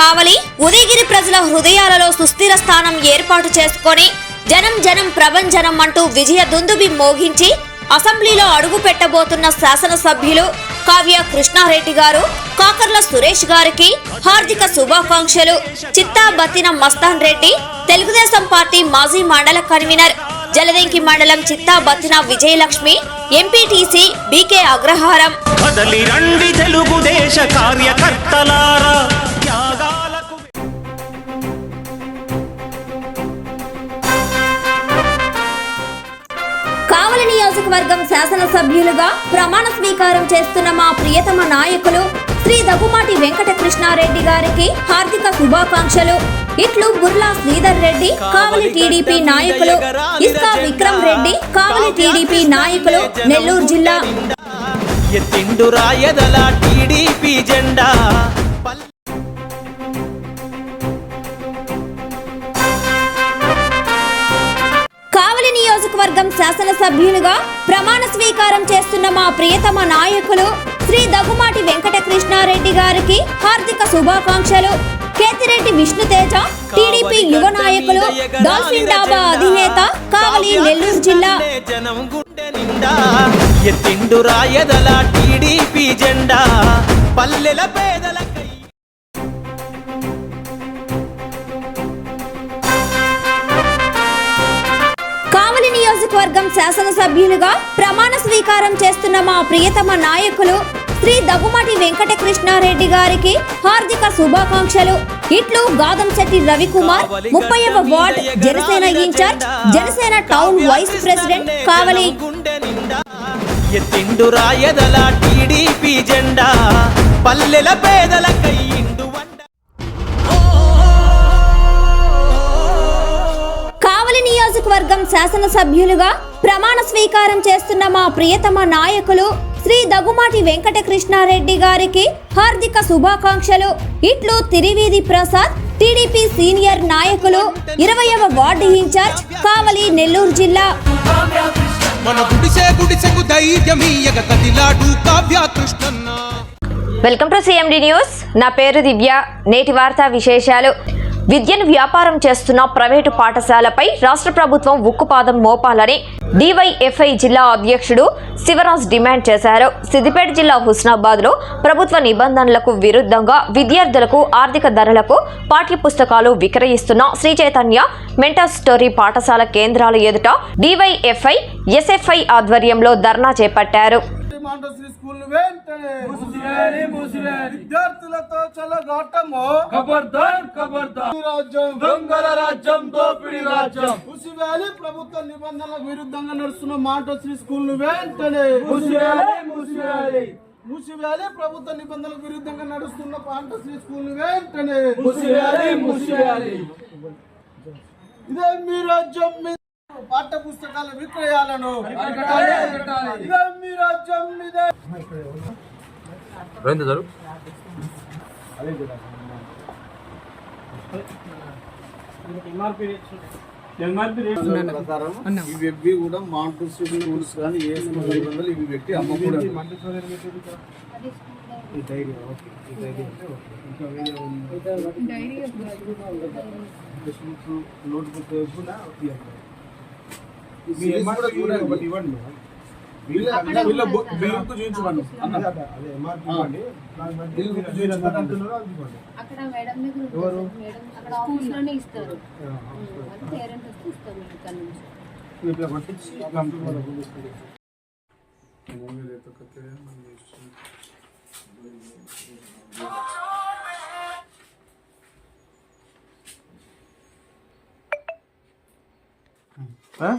కావలి. ఉదయగిరి ప్రజల హృదయాలలో సుస్థిర స్థానం ఏర్పాటు చేసుకొని జనం జనం ప్రభంజనం అంటూ విజయ దుందుబి మోగించి అసెంబ్లీలో అడుగు పెట్టబోతున్న శాసనసభ్యులు కావ్య కృష్ణారెడ్డి గారు కాకర్ల సురేష్ గారికి హార్దిక శుభాకాంక్షలు. చిత్తాబత్తిన మస్తాన్ రెడ్డి తెలుగుదేశం పార్టీ మాజీ మండల కన్వీనర్ జలదెంకి మండలం చిత్తాబత్తిన విజయలక్ష్మి ఎంపీటీసీ బీకే అగ్రహారం. కదలి రండి తెలుగుదేశ కార్యకర్తలారా. నియోజకవర్గం శాసనసభ్యులుగా ప్రమాణ స్వీకారం చేస్తున్న మా ప్రియతమ నాయకులు శ్రీ దగ్గుమాటి వెంకట కృష్ణారెడ్డి గారికి హార్దిక శుభాకాంక్షలు. ఇట్లు బుర్లా శ్రీధర్ రెడ్డి కావలి టీడీపీ నాయకులు ఇస్కా విక్రమ్ రెడ్డి కావలి టీడీపీ నాయకులు నెల్లూరు జిల్లా. ఎత్తిండు రాయదల టీడీపీ జెండా. నియోజకవర్గం శాసనసభ్యులుగా ప్రమాణ స్వీకారం చేస్తున్న మా ప్రియతమ నాయకులు శ్రీ దగ్గుమాటి వెంకట కృష్ణారెడ్డి గారికి హార్దిక శుభాకాంక్షలు. కేతిరెడ్డి విష్ణుతేజ టీడీపీ యువ నాయకులు డాల్ఫిన్ డాబా అధినేత కావలి నెల్లూరు జిల్లా. ఎత్తిండు రాయదల టీడీపీ జెండా. పల్లెల పేదలకై నియోజకవర్గం శాసనసభ్యులుగా ప్రమాణ స్వీకారం చేస్తున్న మా ప్రియతమ నాయకులు శ్రీ దగ్గుమాటి వెంకటకృష్ణారెడ్డి గారికి హార్దిక శుభాకాంక్షలు. ఇట్లు గాదంశెట్టి రవికుమార్ ముప్పైవ ward Janasena in-charge Janasena town vice president Kavali. ఎత్తిండు రాయదల టీడీపీ జెండా పల్లెల పేదల కయ్యిండు నియోజకవర్గం శాసనసభ్యులుగా ప్రమాణ స్వీకారం చేస్తున్న మా ప్రియతమ నాయకులు శ్రీ దగ్గుమాటి వెంకట కృష్ణారెడ్డి గారికి హార్దిక శుభాకాంక్షలు. ఇట్లు తిరివీధి ప్రసాద్ టీడీపీ సీనియర్ నాయకులు ఇరవయవ వార్డు ఇన్ఛార్జ్ కావలి నెల్లూరు జిల్లా. మన గుడిసె గుడిసెకు ధైర్యమీయగ కదిలాడు కావ్య కృష్ణన్న వెల్కమ్ టు సిఎండి న్యూస్. నా పేరు దివ్య. నేటి వార్తా విశేషాలు. విద్యను వ్యాపారం చేస్తున్న ప్రైవేటు పాఠశాలపై రాష్ట్ర ప్రభుత్వం ఉక్కుపాదం మోపాలని డివైఎఫ్ఐ జిల్లా అధ్యక్షుడు శివరాజ్ డిమాండ్ చేశారు. సిద్దిపేట జిల్లా హుస్నాబాద్లో ప్రభుత్వ నిబంధనలకు విరుద్ధంగా విద్యార్థులకు ఆర్థిక ధరలకు పాఠ్యపుస్తకాలు విక్రయిస్తున్న శ్రీ చైతన్య మెంటల్ స్టోరీ పాఠశాల కేంద్రాల ఎదుట డివైఎఫ్ఐ ఎస్ఎఫ్ఐ ఆధ్వర్యంలో ధర్నా చేపట్టారు. మాంటశ్రీ స్కూల్ వెంటనే విద్యార్థులతో చలగాటము. ఖబర్దార్ ఖబర్దార్ రాజ్యం దొంగల రాజ్యం దోపిడీ రాజ్యం. ముసివేలి ప్రభుత్వ నిబంధనలకు విరుద్ధంగా నడుస్తున్న మాంటశ్రీ స్కూల్ వెంటనే మూసివేయాలి మూసివేయాలి మూసివేలి. ప్రభుత్వ నిబంధనలకు విరుద్ధంగా నడుస్తున్న పాంటశ్రీ స్కూల్ వెంటనే మూసివేయాలి మూసివేయాలి ఇదే మీ రాజ్యం పాఠ్య పుస్తకాల విక్రయాలను. ఇవి కూడా మాంటెసరీ స్కూల్స్ కానీ ఏ స్కూల్ నిబంధనలు ఇవి పెట్టి అమ్మకూడదు ఈ అక్కడ మేడం దగ్గర ఉంటుంది. ఎవరు? సార్. మేడం అక్కడ ఆఫీస్లోనే ఇస్తారు పేరెంట్ వస్తే ఇస్తారు ఇక్కడ నుంచి. ఇట్లా పట్టించి కంప్యూటర్ వాళ్ళకు. తీసుకెళ్ళి. हाँ?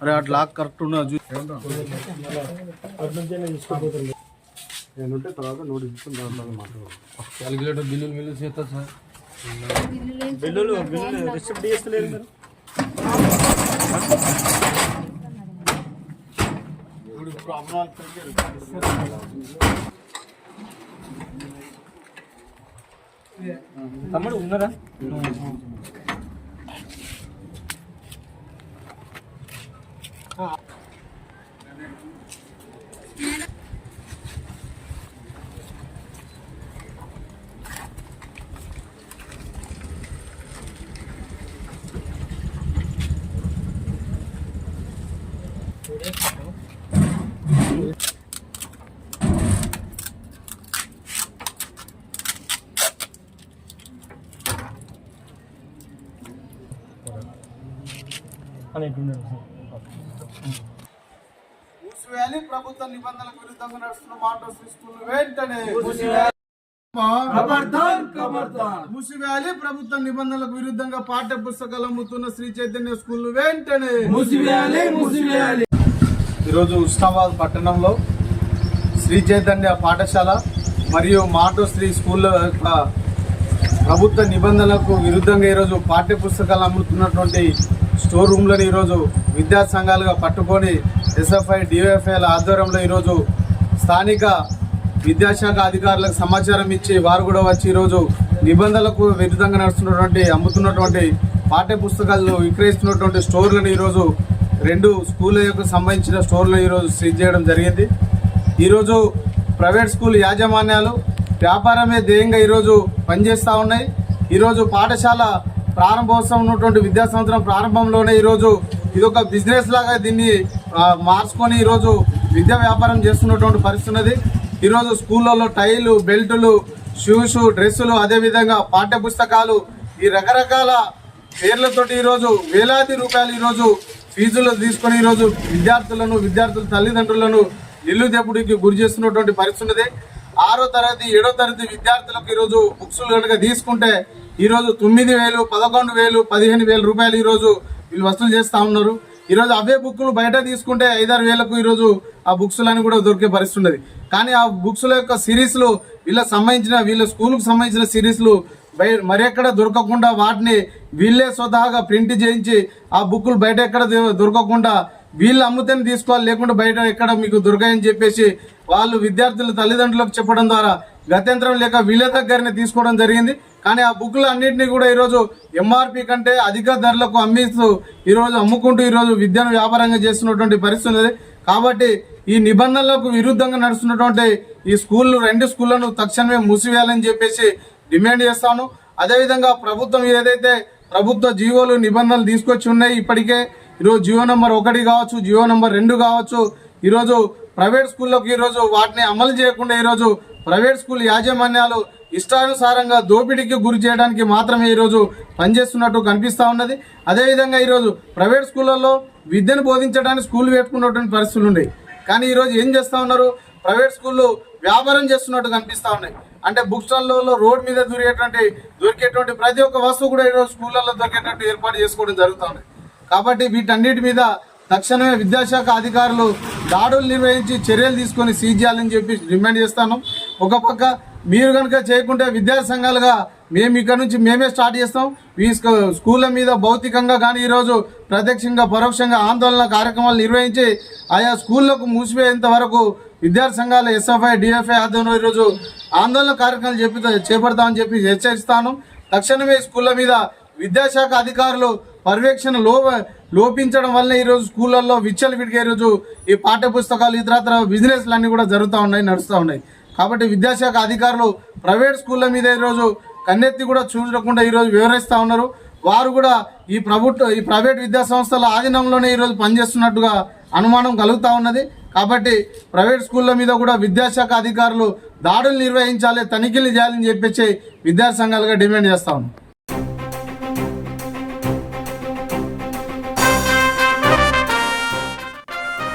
అరే అట్లా లాక్ కరెక్ట్ ఉన్నది చూ ఏమంటే తర్వాత మాట్లాడదాం క్యాలిక్యులేటర్ బిల్లులు బిల్లు చేస్తా సార్. బిల్లులు బిల్లులు రిసిప్ట్ చేస్తలేదు మీరు. ఇప్పుడు ప్రాబ్లం తమ్ముడు ఉన్నారా మూసివేయాలి. ప్రభుత్వ నిబంధనలకు విరుద్ధంగా నడుస్తున్న స్కూల్ వెంటనే మూసివేయాలి. ప్రభుత్వ నిబంధనలకు విరుద్ధంగా పాఠ్య పుస్తకాలు అమ్ముతున్న శ్రీ చైతన్య స్కూల్ వెంటనే మూసివేయాలి మూసివేయాలి. ఈరోజు ఉస్నాబాద్ పట్టణంలో శ్రీ చైతన్య పాఠశాల మరియు మాటోశ్రీ స్కూల్ యొక్క ప్రభుత్వ నిబంధనలకు విరుద్ధంగా ఈరోజు పాఠ్య పుస్తకాలు అమ్ముతున్నటువంటి స్టోర్ రూమ్లను ఈరోజు విద్యా సంఘాలుగా పట్టుకొని ఎస్ఎఫ్ఐ డిఎఫ్ఐల ఆధ్వర్యంలో ఈరోజు స్థానిక విద్యాశాఖ అధికారులకు సమాచారం ఇచ్చి వారు కూడా వచ్చి ఈరోజు నిబంధనలకు విరుద్ధంగా నడుస్తున్నటువంటి అమ్ముతున్నటువంటి పాఠ్య పుస్తకాలను విక్రయిస్తున్నటువంటి స్టోర్లను ఈరోజు రెండు స్కూళ్ళకు సంబంధించిన స్టోర్లను ఈరోజు సీజ్ చేయడం జరిగింది. ఈరోజు ప్రైవేట్ స్కూల్ యాజమాన్యాలు వ్యాపారమే ధ్యేయంగా ఈరోజు పనిచేస్తూ ఉన్నాయి. ఈరోజు పాఠశాల ప్రారంభోత్సవం ఉన్నటువంటి విద్యా సంవత్సరం ప్రారంభంలోనే ఈరోజు ఇది ఒక బిజినెస్ లాగా దీన్ని మార్చుకొని ఈరోజు విద్యా వ్యాపారం చేస్తున్నటువంటి పరిస్థితి ఉన్నది. ఈరోజు స్కూళ్ళలో టైలు బెల్టులు షూస్ డ్రెస్సులు అదేవిధంగా పాఠ్య పుస్తకాలు ఈ రకరకాల పేర్లతోటి ఈరోజు వేలాది రూపాయలు ఈరోజు ఫీజులు తీసుకొని ఈరోజు విద్యార్థులను విద్యార్థుల తల్లిదండ్రులను ఇల్లు దెబ్బడికి గురి చేస్తున్నటువంటి పరిస్థితి ఉన్నది. ఆరో తరగతి ఏడో తరగతి విద్యార్థులకు ఈరోజు బుక్స్ కనుక తీసుకుంటే ఈరోజు తొమ్మిది వేలు పదకొండు వేలు పదిహేను వేల రూపాయలు ఈరోజు వీళ్ళు వసూలు చేస్తూ ఉన్నారు. ఈరోజు అవే బుక్కులు బయట తీసుకుంటే ఐదారు వేలకు ఈరోజు ఆ బుక్స్లని కూడా దొరికే పరిస్థితి ఉన్నది కానీ ఆ బుక్స్ల యొక్క సిరీస్లు వీళ్ళకి సంబంధించిన వీళ్ళ స్కూల్కి సంబంధించిన సిరీస్లు బయ మరెక్కడ దొరకకుండా వాటిని వీళ్ళే స్వతహాగా ప్రింట్ చేయించి ఆ బుక్కులు బయట ఎక్కడ దొరకకుండా వీళ్ళు అమ్ముతేనే తీసుకోవాలి లేకుండా బయట ఎక్కడ మీకు దొరకాయని చెప్పేసి వాళ్ళు విద్యార్థుల తల్లిదండ్రులకు చెప్పడం ద్వారా గత్యంతరం లేక వీళ్ళ దగ్గరనే తీసుకోవడం జరిగింది. కానీ ఆ బుక్లు అన్నింటినీ కూడా ఈరోజు ఎంఆర్పి కంటే అధిక ధరలకు అమ్మిస్తూ ఈరోజు అమ్ముకుంటూ ఈరోజు విద్యను వ్యాపారంగా చేస్తున్నటువంటి పరిస్థితి కాబట్టి ఈ నిబంధనలకు విరుద్ధంగా నడుస్తున్నటువంటి ఈ స్కూళ్ళు రెండు స్కూళ్ళను తక్షణమే మూసివేయాలని చెప్పేసి డిమాండ్ చేస్తాను. అదేవిధంగా ప్రభుత్వం ఏదైతే ప్రభుత్వ జీవోలు నిబంధనలు తీసుకొచ్చి ఉన్నాయి ఇప్పటికే ఈరోజు జియో నెంబర్ ఒకటి కావచ్చు జియో నెంబర్ రెండు కావచ్చు. ఈరోజు ప్రైవేట్ స్కూళ్ళకి ఈరోజు వాటిని అమలు చేయకుండా ఈరోజు ప్రైవేట్ స్కూల్ యాజమాన్యాలు ఇష్టానుసారంగా దోపిడీకి గురి చేయడానికి మాత్రమే ఈరోజు పనిచేస్తున్నట్టు కనిపిస్తూ ఉన్నది. అదేవిధంగా ఈరోజు ప్రైవేట్ స్కూళ్ళల్లో విద్యను బోధించడానికి స్కూల్ పెట్టుకున్నటువంటి పరిస్థితులు ఉన్నాయి. కానీ ఈరోజు ఏం చేస్తూ ఉన్నారు? ప్రైవేట్ స్కూళ్ళు వ్యాపారం చేస్తున్నట్టు కనిపిస్తూ ఉన్నాయి. అంటే బుక్ స్టాల్లో రోడ్ మీద దొరికేటువంటి దొరికేటువంటి ప్రతి ఒక్క వస్తువు కూడా ఈరోజు స్కూళ్ళల్లో దొరికేటట్టు ఏర్పాటు చేసుకోవడం జరుగుతూ ఉంది. కాబట్టి వీటన్నిటి మీద తక్షణమే విద్యాశాఖ అధికారులు దాడులు నిర్వహించి చర్యలు తీసుకొని సీజ్ చేయాలని చెప్పి డిమాండ్ చేస్తాను ఒక పక్క మీరు కనుక చేయకుంటే విద్యా సంఘాలుగా మేము ఇక్కడ నుంచి మేమే స్టార్ట్ చేస్తాం. ఈ స్కూ- స్కూళ్ళ మీద భౌతికంగా కానీ ఈరోజు ప్రత్యక్షంగా పరోక్షంగా ఆందోళన కార్యక్రమాలు నిర్వహించి ఆయా స్కూళ్ళకు మూసివేయేంత వరకు విద్యార్థి సంఘాల ఎస్ఎఫ్ఐ డిఎఫ్ఐ ఆధ్వర్యంలో ఈరోజు ఆందోళన కార్యక్రమాలు చెప్పి చేపడతామని చెప్పి హెచ్చరిస్తాను. తక్షణమే స్కూళ్ళ మీద విద్యాశాఖ అధికారులు పర్యవేక్షణ లో లోపించడం వల్ల ఈరోజు స్కూళ్ళల్లో విచ్చలు విడిగా ఈరోజు ఈ పాఠ్య పుస్తకాలు ఇతరత్ర బిజినెస్లు అన్నీ కూడా జరుగుతూ ఉన్నాయి నడుస్తూ ఉన్నాయి. కాబట్టి విద్యాశాఖ అధికారులు ప్రైవేట్ స్కూళ్ళ మీద ఈరోజు కన్నెత్తి కూడా చూడకుండా ఈరోజు వివరిస్తూ ఉన్నారు. వారు కూడా ఈ ప్రభుత్వ ఈ ప్రైవేట్ విద్యా సంస్థల ఆధీనంలోనే ఈరోజు పనిచేస్తున్నట్టుగా అనుమానం కలుగుతూ ఉన్నది. కాబట్టి ప్రైవేట్ స్కూళ్ళ మీద కూడా విద్యాశాఖ అధికారులు దాడులు నిర్వహించాలి తనిఖీలు చేయాలని చెప్పేసి విద్యార్థి సంఘాలుగా డిమాండ్ చేస్తా ఉన్నాం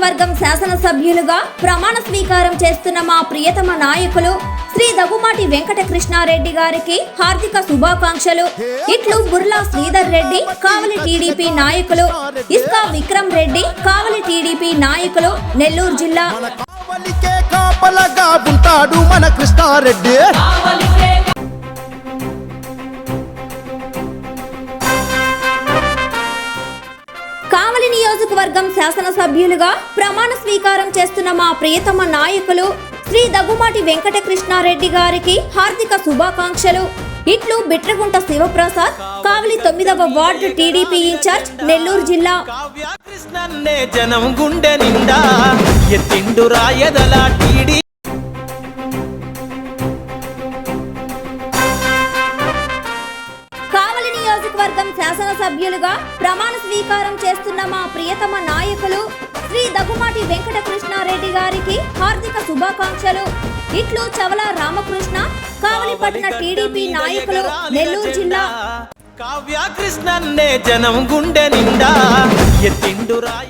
నియోజకవర్గం శాసనసభ్యులుగా ప్రమాణ స్వీకారం చేస్తున్న మా ప్రియతమ నాయకులు శ్రీ దగుమాటి వెంకట కృష్ణారెడ్డి గారికి హార్దిక శుభాకాంక్షలు. ఇట్లు బుర్లా శ్రీధర్ రెడ్డి కావలి టీడీపీ నాయకులు ఇస్కా విక్రమ్ రెడ్డి కావలి టీడీపీ నాయకులు నెల్లూరు జిల్లా. కాపలగా ఉంటాడు మన కృష్ణారెడ్డి. నియోజకవర్గం శాసనసభ్యులుగా ప్రమాణ స్వీకారం చేస్తున్న మా ప్రియతమ నాయకులు శ్రీ దగ్గుమాటి వెంకటకృష్ణారెడ్డి గారికి హార్దిక శుభాకాంక్షలు. ఇట్లు బిట్రగుంట శివప్రసాద్ కావలి తొమ్మిదవ వార్డు టీడీపీ ఇన్ఛార్జ్ నెల్లూరు జిల్లా. జనం గుండె నిండా ఎత్తిండు రాయదల టీడీ నియోజకవర్గం శాసనసభ్యులుగా ప్రమాణ స్వీకారం చేస్తున్న మా ప్రియతమ నాయకులు శ్రీ దగ్గుమాటి వెంకట కృష్ణారెడ్డి గారికి హార్దిక శుభాకాంక్షలు. ఇట్లు చవల రామకృష్ణ కావలిపట్న టీడీపీ నాయకులు నెల్లూరు జిల్లా. కావ్య కృష్ణన్నే జనం గుండె నిండా. ఎత్తిండు రాయ